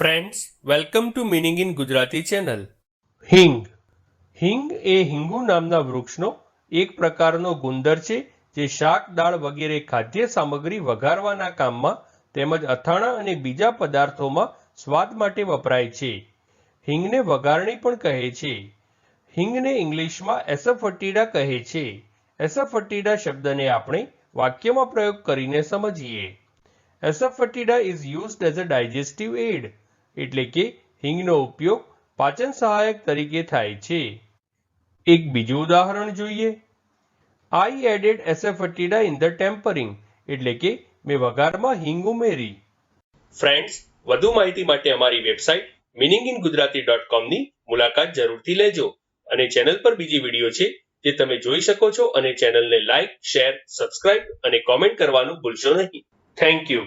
Friends welcome to meaning in Gujarati channel હિંગ. હિંગ એ હિંગુ નામના વૃક્ષનો એક પ્રકારનો ગુંદર છે, જે શાક, દાળ વગેરે ખાદ્ય સામગ્રી વઘારવાના કામમાં તેમજ અથાણા અને બીજા પદાર્થોમાં સ્વાદ માટે વપરાય છે. હિંગને વઘારણી પણ કહે છે. હિંગને ઇંગ્લિશમાં એસફટીડા કહે છે. એસફટીડા શબ્દને આપણે વાક્યમાં પ્રયોગ કરીને સમજીએ. Asafoetida is used as a digestive aid એટલે કે હિંગનો ઉપયોગ પાચન સહાયક તરીકે થાય છે. એક બીજું ઉદાહરણ જોઈએ. I added asafoetida in the tempering એટલે કે મેં વઘારમાં હિંગ ઉમેરી. ફ્રેન્ડ્સ વધુ માહિતી માટે અમારી website meaning in Gujarati dot કોમની મુલાકાત જરૂરથી લેજો અને ચેનલ પર બીજી વીડિયો છે જે તમે જોઈ શકો છો અને ચેનલને લાઇક શેર સબસ્ક્રાઇબ અને કોમેન્ટ કરવાનું ભૂલશો નહીં. Thank you